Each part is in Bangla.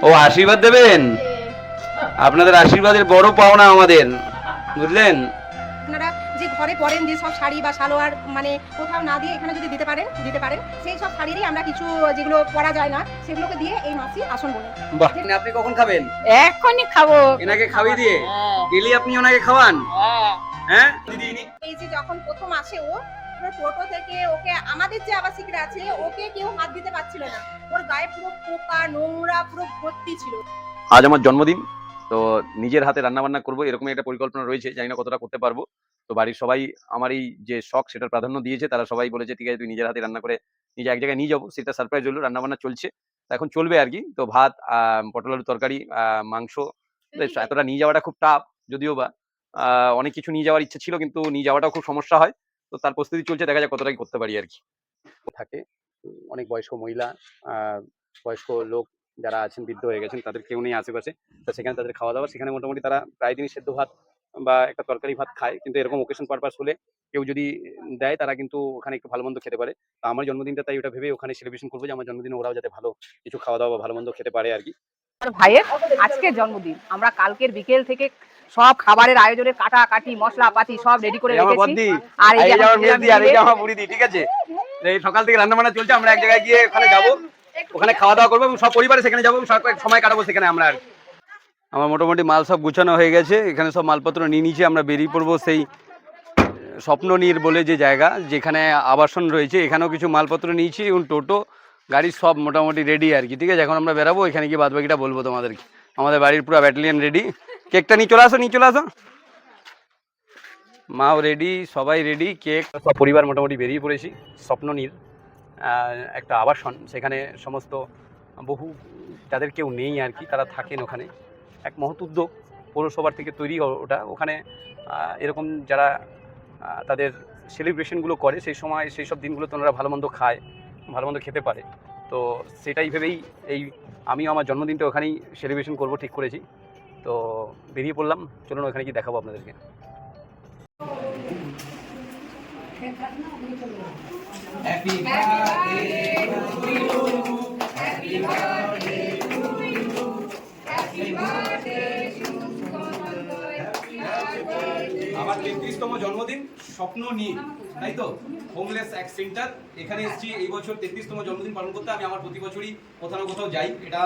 ও আশীর্বাদ দেবেন? আপনাদের আশীর্বাদের বড় পাওনা আমাদের বুঝলেন? আপনারা যে ঘরে পরেন যে সব শাড়ি বা সালোয়ার মানে কোথাও না দিয়ে এখানে যদি দিতে পারেন দিতে পারেন সেই সব শাড়িরই আমরা কিছু যেগুলো পরা যায় না সেগুলোকে দিয়ে এই মাসি আসন বলে বাহ। আপনি কখন খাবেন? এখনই খাব। এনাকে খাওয়িয়ে দিয়ে? হ্যাঁ, ডেলি আপনি ওনাকে খাওয়ান? হ্যাঁ। হ্যাঁ? দিদি এই যে যখন প্রথম আসে ও টোটো থেকে ওকে আমাদের যে আবাসিকরা আছে ওকে কেউ হাত দিতে পারছিল না। ওর গায়ে পুরো পোকা নোংরা পুরো ভর্তি ছিল। আজ আমার জন্মদিন তো নিজের হাতে রান্না বান্না করব এরকম একটা পরিকল্পনা রয়েছে জানি না কতটা করতে পারব। তো বাড়ির সবাই আমার এই যে শখ সেটার প্রাধান্য দিয়েছে তারা সবাই বলেছে ঠিক আছে তুই নিজের হাতে রান্না করে নিজে এক জায়গায় নিয়ে যাব। সেটা সারপ্রাইজ হলো রান্না বান্না চলছে। তো এখন চলবে আর কি তো ভাত পটল আলু তরকারি মাংস এতটা নিয়ে যাওয়াটা খুব টাফ যদিও বা অনেক কিছু নিয়ে যাওয়ার ইচ্ছা ছিল কিন্তু নিয়ে যাওয়াটাও খুব সমস্যা হয়। তো তার প্রস্তুতি চলছে দেখা যাক কতটা করতে পারি আর কি। থাকে। অনেক বয়স্ক মহিলা আহ, বয়স্ক লোক যারা আছেন বৃদ্ধ হয়ে গেছেন তাদের কেউ নেই আশেপাশে। তো সেখানে তাদের খাওয়া দাওয়া সেখানে মোটামুটি তারা প্রায় দিনই সেদ্ধ ভাত বা একটা তরকারি ভাত খায়। কিন্তু এরকম ওকেশন পারপাস হলে কেউ যদি দেয় তারা কিন্তু ওখানে একটু ভালো মন্দ খেতে পারে। তো আমার জন্মদিনটা তাই ওটা ভেবে ওখানে সেলিব্রেশন করব যে আমার জন্মদিনে ওরাও যাতে ভালো কিছু খাওয়া দাওয়া বা ভালো মন্দ খেতে পারে আর কি। আমার ভাইয়ের আজকে জন্মদিন। আমরা কালকের বিকেল থেকে সব খাবারের আয়োজনের কাটা কাটি মশলা পাতি সব রেডি করে রেখেছি। আর এই যে আমার মেজদি আর এই যে বুড়িদি ঠিক আছে? এই সকাল থেকে রান্না বান্না চলছে আমরা এক জায়গায় গিয়ে ওখানে যাব। ওখানে খাওয়া দাওয়া করব এবং সব পরিবারে সেখানে যাব সব সময় কাটাবো সেখানে আমরা আর। আমার মোটামুটি মাল সব গুছানো হয়ে গেছে এখানে সব মালপত্র নিয়ে নিয়েছি আমরা বেরিয়ে পড়ব সেই স্বপ্ননীর বলে যে জায়গা যেখানে আবাসন রয়েছে এখানেও কিছু মালপত্র নিয়েছি এবং টোটো গাড়ি সব মোটামুটি রেডি আর কি ঠিক আছে? এখন আমরা বেরাবো এখানে গিয়ে বাদ বাকিটা বলব তোমাদেরকে। আমাদের বাড়ির পুরো ব্যাটালিয়ান রেডি কেকটা নিয়ে চলে আসো, নিয়ে চলে আসো। মাও রেডি সবাই রেডি কেক। সব পরিবার মোটামুটি বেরিয়ে পড়েছি স্বপ্ননীর একটা আবাসন। সেখানে সমস্ত বহু, যাদের কেউ নেই আর কি, তারা থাকেন ওখানে। এক মহৎ উদ্যোগ পৌরসভার থেকে তৈরি ওটা। ওখানে এরকম যারা তাদের সেলিব্রেশনগুলো করে, সেই সময়, সেই সব দিনগুলোতে ওনারা ভালো মন্দ খায় ভালো মন্দ খেতে পারে। তো সেটাই ভেবেই এই, আমিও আমার জন্মদিনটা ওখানেই সেলিব্রেশন করব, ঠিক করেছি। তো বেরিয়ে পড়লাম। চলুন ওখানে কি দেখাবো আপনাদেরকে। আমার তেত্রিশতম জন্মদিন, স্বপ্ন নিয়ে, তাই তো? হোমলেস এক সেন্টার এখানে এসেছি, এই বছর তেত্রিশতম জন্মদিন পালন করতে আমি আমার প্রতি বছরই কোথাও না কোথাও যাই। এটা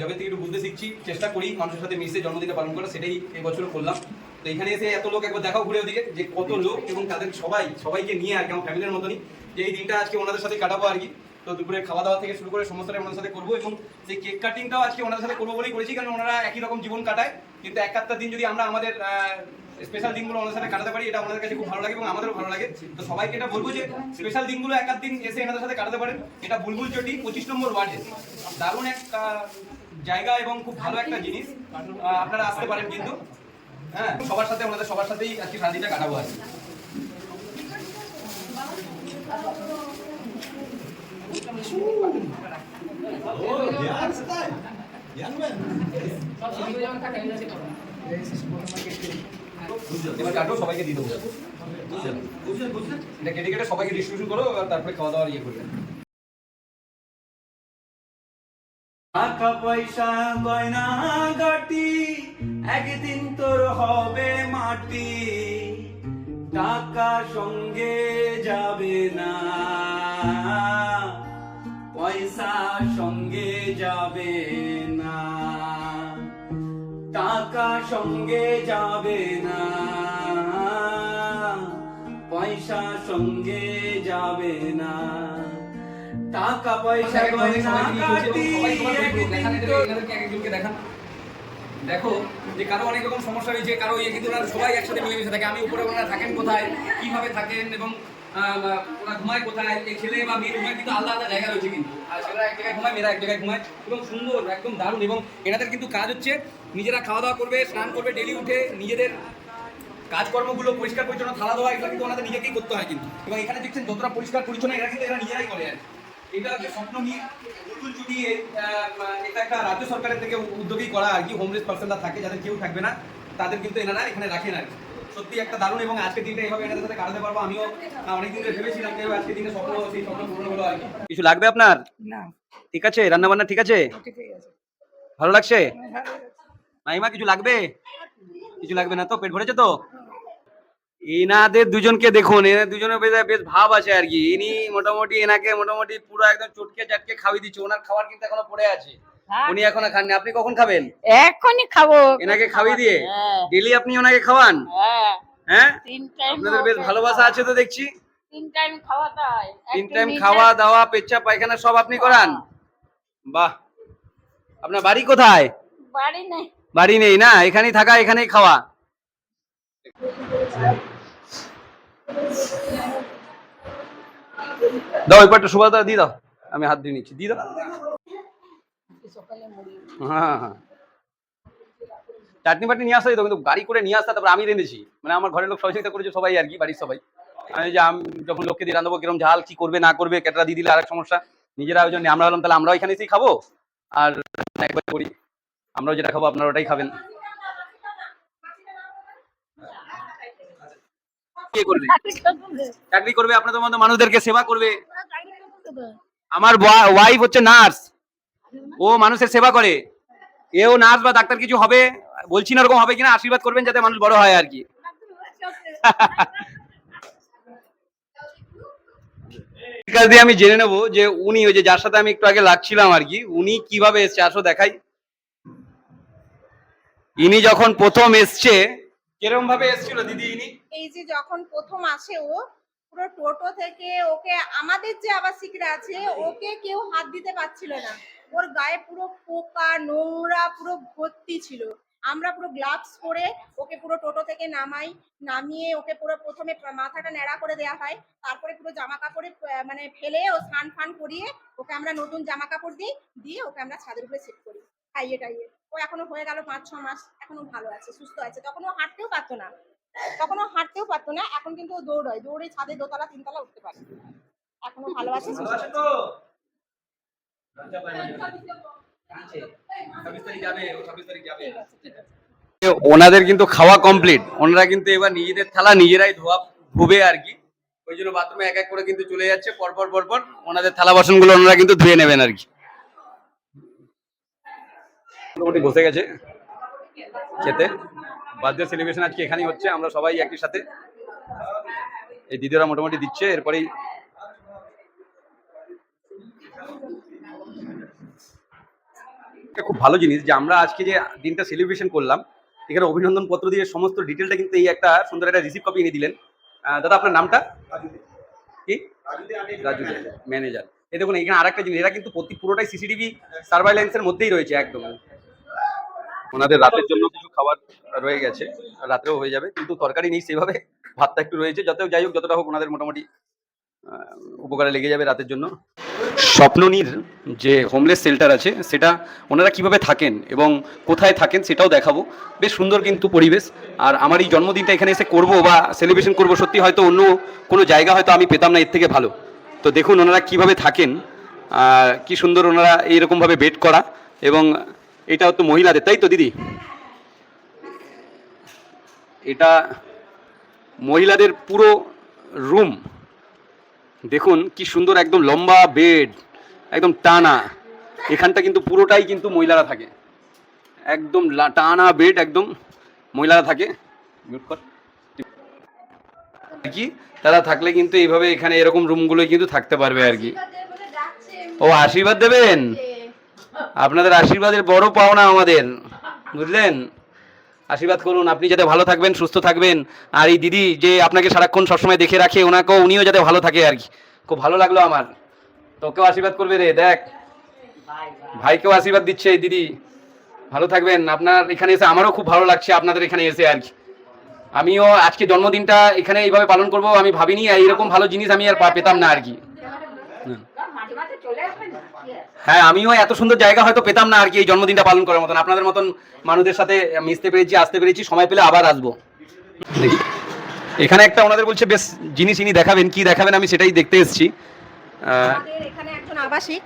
যবে থেকে একটু বুঝতে শিখছি চেষ্টা করি মানুষের সাথে মিশে জন্মদিনটা পালন করা সেটাই এই বছরও করলাম। তো এখানে এসে এত লোক একবার দেখাও ঘুরে ওদিকে যে কত লোক এবং তাদের সবাই সবাইকে নিয়ে আর কি আমার ফ্যামিলির মতনই। যে এই দিনটা আজকে ওনাদের সাথে কাটাবো আর কি। তো দুপুরে খাওয়া দাওয়া থেকে শুরু করে সমস্তটাই ওনাদের সাথে করব এবং যে কেক কাটিংটাও আজকে ওনাদের সাথে করব বলেই করেছি কারণ ওনারা একই রকম জীবন কাটায়। কিন্তু এক একটা দিন যদি আমরা আমাদের স্পেশাল দিনগুলো ওনাদের সাথে কাটাতে পারি এটা ওনাদের কাছে খুব ভালো লাগে এবং আমাদেরও ভালো লাগে। তো সবাইকে এটা বলব যে স্পেশাল দিনগুলো এক আধ দিন এসে এনাদের সাথে কাটাতে পারেন। এটা বুলবুল চটি পঁচিশ নম্বর ওয়ার্ডে। দারুণ এক জায়গা এবং খুব ভালো একটা জিনিস। আপনারা আসতে পারেন কিন্তু। হ্যাঁ সবার সাথে ওনাদের সবার সাথেই আজকে শান্তিটা কাটাবো আর। এবার কাটো, সবাইকে দিয়ে দেবো। এটা কেটে কেটে সবাইকে ডিস্ট্রিবিউশন করো আর তারপরে খাওয়া দাওয়ার ইয়ে করবে টাকা পয়সা গয়না গাটি একদিন তোর হবে মাটি। টাকা সঙ্গে যাবে না পয়সা সঙ্গে যাবে না। টাকা সঙ্গে যাবে না পয়সা সঙ্গে যাবে না। টাকা পয়সা গয়না দেখান দেখো যে কারও অনেক রকম সমস্যা রয়েছে কারও ইয়ে কিন্তু সবাই একসাথে মিলেমিশে থাকে। আমি উপরে ওনারা থাকেন কোথায়? কীভাবে থাকেন এবং ওরা ঘুমায় কোথায়? এই ছেলে বা মেয়ে ঘুমায় কিন্তু আলাদা আলাদা জায়গা রয়েছে কিন্তু। আর ছেলেরা এক জায়গায় ঘুমায় মেয়েরা এক জায়গায় ঘুমায়। এবং সুন্দর একদম দারুণ। এবং এনাদের কিন্তু কাজ হচ্ছে নিজেরা খাওয়া দাওয়া করবে স্নান করবে ডেলি উঠে নিজেদের কাজকর্মগুলো পরিষ্কার পরিচ্ছন্ন থালা ধোয়া এগুলো কিন্তু ওনাদের নিজেকেই করতে হয় কিন্তু। এবং এখানে দেখছেন যতটা পরিষ্কার পরিচ্ছন্ন এরা কিন্তু এরা নিজেরাই করে আর কি। স্বপ্ন নিয়ে বুলবুল চুটি এটা একটা রাজ্য সরকারের থেকে উদ্যোগী করা আর কি হোমলেস পার্সনরা থাকে যাদের কেউ থাকবে না তাদের কিন্তু এনারা এখানে রাখেন আর কি। সত্যি একটা দারুণ এবং আজকে দিনটা এইভাবে এনাদের সাথে কাটাতে পারব আমিও আহ, অনেকদিন ধরে ভেবেছিলাম যে আজকে দিনে স্বপ্ন সেই স্বপ্ন পূরণ হলো আর কি। কিছু লাগবে আপনার? না। ঠিক আছে রান্না বান্না ঠিক আছে? আছে। ভালো লাগছে? মাইমা কিছু লাগবে? কিছু লাগবে না তো? পেট ভরেছে তো? এনাদের দুজনকে দেখুন এনাদের দুজনের বেশ বেশ ভাব আছে আর কি। ইনি মোটামুটি এনাকে মোটামুটি পুরো একদম চটকে চাটকে খাওয়ি দিচ্ছে। ওনার খাবার কিন্তু এখনও পড়ে আছে। উনি এখনও খাননি। আপনি কখন খাবেন? এখনই খাব। এনাকে খাওয়ি দিয়ে? হ্যাঁ। ডেলি আপনি ওনাকে খাওয়ান? হ্যাঁ। হ্যাঁ? তিন টাইম আপনাদের বেশ ভালোবাসা আছে তো দেখছি। তিন টাইম খাওয়া দাওয়া তিন টাইম খাওয়া দাওয়া পেচ্ছা পায়খানা সব আপনি করান? বাহ। আপনার বাড়ি কোথায়? বাড়ি নেই। বাড়ি নেই না? এখানেই থাকা এখানেই খাওয়া? দাও ওই পাটটা সুভাষ দিয়ে দাও। আমি হাত দিয়ে নিচ্ছি, দিয়ে দাও। হ্যাঁ হ্যাঁ চাটনি বাটনি নিয়ে আসতে কিন্তু গাড়ি করে নিয়ে আসতে, তারপর আমি রেঁধেছি। মানে আমার ঘরের লোক সহযোগিতা করেছে, সবাই আর কি, বাড়ির সবাই। আমি যে আমি, যখন লোককে দিয়ে রান্নাবো কিরম ঝাল, কি করবে, না করবে, কেটরা দিয়ে দিলে আরেক সমস্যা। নিজের আয়োজন নেই আমরা হলাম তাহলে আমরাও এখানে এসেই খাব। আর একবার করি। আমরাও যেটা খাব, আপনারা ওটাই খাবেন। কে করবে? চাকরি করবে আপনাদের মতো মানুষদেরকে সেবা করবে। আমার ওয়াইফ হচ্ছে নার্স ও মানুষের সেবা করে। এও নার্স বা ডাক্তার কিছু হবে? বলছি না ওরকম হবে কিনা, আশীর্বাদ করবেন যাতে মানুষ বড় হয় আর কি। কাছ দিয়ে আমি জেনে নেব যে উনি ওই যে যার সাথে আমি একটু আগে লাগছিলাম আর কি, উনি কীভাবে এসছে? আসো দেখাই। ইনি যখন প্রথম এসছে কীরকম ভাবে এসছিল দিদি ইনি? এই যে যখন প্রথম আসে ও, পুরো টোটো থেকে ওকে, আমাদের যে আবাসিকরা আছে, ওকে কেউ হাত দিতে পারছিল না। ওর গায়ে পুরো পোকা, নোংরা, পুরো ভর্তি ছিল। আমরা পুরো গ্লাভস পরে ওকে পুরো টোটো থেকে নামাই, নামিয়ে ওকে পুরো প্রথমে মাথাটা ন্যাড়া করে দেওয়া হয়। তারপরে পুরো জামা কাপড়ে মানে ফেলে ও স্নান ফান করিয়ে ওকে আমরা নতুন জামা কাপড় দিই, দিয়ে ওকে আমরা ছাদের উপরে সেট করি। খাইয়ে টাইয়ে। ও এখনও হয়ে গেল পাঁচ, ছ মাস, এখনও ভালো আছে, সুস্থ আছে। তখন ও হাঁটতেও পারতো না। তখন ও হাঁটতেও পারতো না, এখন কিন্তু ও দৌড়ায়, দৌড়ে ছাদে দোতলা, তিনতলা উঠতে পারে। এখনও ভালো আছে ওনাদের কিন্তু খাওয়া কমপ্লিট ওনারা কিন্তু এবার নিজেদের থালা নিজেরাই ধোয়া, ধুবে আর কি। ওই জন্য বাথরুমে এক এক করে কিন্তু চলে যাচ্ছে, পরপর পরপর ওনাদের থালা বাসনগুলো ওনারা কিন্তু ধুয়ে নেবেন আর কি। মোটামুটি বসে গেছে খেতে। বার্থডে সেলিব্রেশন আজকে এখানেই হচ্ছে, আমরা সবাই একই সাথে। এই দিদিরা মোটামুটি দিচ্ছে, এরপরেই খুব ভালো জিনিস যে আমরা আজকে যে দিনটা সেলিব্রেশন করলাম, এখানে অভিনন্দন পত্র দিয়ে সমস্ত ডিটেলটা কিন্তু এই একটা সুন্দর একটা রিসিভ কপি এনে দিলেন। দাদা, আপনার নামটা? কি? রাজু ম্যানেজার এই দেখুন, এখানে আরেকটা জিনিস, এরা কিন্তু পুরোটাই সিসিটিভি সার্ভাইলেন্সের মধ্যেই রয়েছে, একদম। ওনাদের রাতের জন্য কিছু খাবার রয়ে গেছে রাতেও হয়ে যাবে। কিন্তু তরকারি নেই, সেভাবে ভাতটা একটু রয়েছে। যতও যাই হোক, যতটা হোক ওনাদের মোটামুটি উপকারে লেগে যাবে রাতের জন্য। স্বপ্ননীর যে হোমলেস শেল্টার আছে, সেটা ওনারা কীভাবে থাকেন এবং কোথায় থাকেন সেটাও দেখাবো। বেশ সুন্দর কিন্তু পরিবেশ। আর আমার এই জন্মদিনটা এখানে এসে করব বা সেলিব্রেশন করব, সত্যি হয়তো অন্য কোনো জায়গা হয়তো আমি পেতাম না, এর থেকে ভালো। তো দেখুন ওনারা কীভাবে থাকেন কি সুন্দর ওনারা এইরকমভাবে বেড করা এবং এটা তো মহিলাদের, তাই তো দিদি? এটা মহিলাদের পুরো রুম দেখুন কি সুন্দর একদম লম্বা বেড একদম টানা। এখানটা কিন্তু পুরোটাই কিন্তু মহিলারা থাকে। একদম টানা বেড একদম মহিলারা থাকে। আর কি? তারা থাকলে কিন্তু এইভাবে এখানে এরকম রুমগুলো কিন্তু থাকতে পারবে আর কি। ও আশীর্বাদ দেবেন? আপনাদের আশীর্বাদের বড় পাওনা আমাদের, বুঝলেন? আশীর্বাদ করুন, আপনি যাতে ভালো থাকবেন, সুস্থ থাকবেন। আর এই দিদি যে আপনাকে সারাক্ষণ সবসময় দেখে রাখে, ওনাকেও উনিও যাতে ভালো থাকে আর কি। খুব ভালো লাগল আমার। তোকেও আশীর্বাদ করবে রে, দেখ। ভাইকেও আশীর্বাদ দিচ্ছে এই দিদি। ভালো থাকবেন। আপনার এখানে এসে আমারও খুব ভালো লাগছে আপনাদের এখানে এসে আর কি। আমিও আজকে জন্মদিনটা এখানে এইভাবে পালন করব, আমি ভাবিনি, আর এরকম ভালো জিনিস আমি আর পেতাম না আর কি। হ্যাঁ আমিও এত সুন্দর জায়গা হয়তো পেতাম না আর কি এই জন্মদিনটা পালন করার মতন। আপনাদের মতন মানুষদের সাথে মিশতে পেরেছি, আসতে পেরেছি, সময় পেলে আবার আসব। এখানে একটা ওনাদের বলছে, বেশ জিনিস ইনি দেখাবেন, কি দেখাবেন? আমি সেটাই দেখতে এসেছি। এখানে একজন আবাসিক।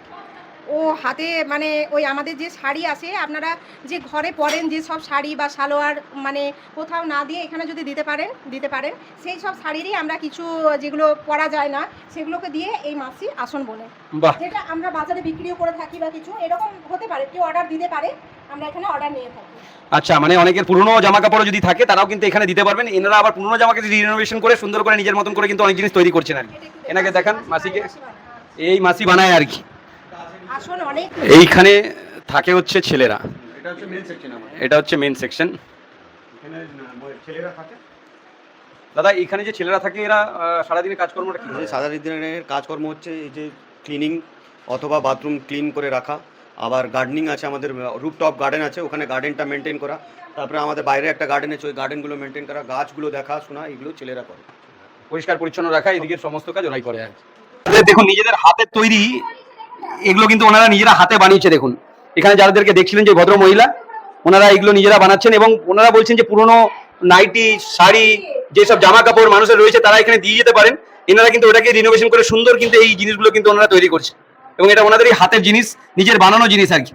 ও হাতে মানে ওই আমাদের যে শাড়ি আছে আপনারা যে ঘরে পরেন যে সব শাড়ি বা সালোয়ার মানে কোথাও না দিয়ে এখানে যদি দিতে পারেন দিতে পারেন সেই সব শাড়িরই আমরা কিছু যেগুলো পরা যায় না সেগুলোকে দিয়ে এই মাসি আসন বলে যেটা আমরা বাজারে বিক্রিও করে থাকি বা কিছু এরকম হতে পারে কেউ অর্ডার দিতে পারে আমরা এখানে অর্ডার নিয়ে থাকি। আচ্ছা মানে অনেকের পুরনো জামা কাপড় যদি থাকে তারাও কিন্তু এখানে দিতে পারবেন। এনারা আবার পুরনো জামাকে রিনোভেশন করে সুন্দর করে নিজের মতন করে কিন্তু অনেক জিনিস তৈরি করছেন আর কি। এনাকে দেখান মাসিকে এই মাসি বানায় আর কি। এইখানে থাকে হচ্ছে ছেলেরা। এটা হচ্ছে মেন সেকশন আমার এটা হচ্ছে মেন সেকশন এখানে আহ, ছেলেরা থাকে? দাদা এখানে যে ছেলেরা থাকে এরা সারাদিনের সারাদিনে কাজকর্মটা কি? এই যে সাদা দিনের কাজকর্ম হচ্ছে এই যে ক্লিনিং অথবা বাথরুম ক্লিন করে রাখা। আবার গার্ডেনিং আছে আমাদের রুপটপ গার্ডেন আছে ওখানে গার্ডেনটা মেনটেন করা। তারপরে আমাদের বাইরে একটা গার্ডেন আছে ওই গার্ডেনগুলো মেনটেন করা গাছগুলো দেখা শোনা এগুলো ছেলেরা করে। পরিষ্কার পরিচ্ছন্ন রাখা এদিকে সমস্ত কাজ ওরাই করে আর কি। দেখুন নিজেদের হাতের তৈরি এগুলো কিন্তু ওনারা নিজেরা হাতে বানিয়েছে, দেখুন। এখানে যাদেরকে দেখছিলেন যে ভদ্র মহিলা, ওনারা এগুলো নিজেরা বানাচ্ছেন এবং ওনারা বলছেন যে পুরনো নাইটি, শাড়ি, যেসব জামা কাপড় মানুষের রয়েছে, তারা এখানে দিয়ে যেতে পারেন। এনারা কিন্তু ওটাকে রিনোভেশন করে সুন্দর কিন্তু এই জিনিসগুলো কিন্তু ওনারা তৈরি করছে এবং এটা ওনাদেরই হাতের জিনিস, নিজের বানানো জিনিস আর কি।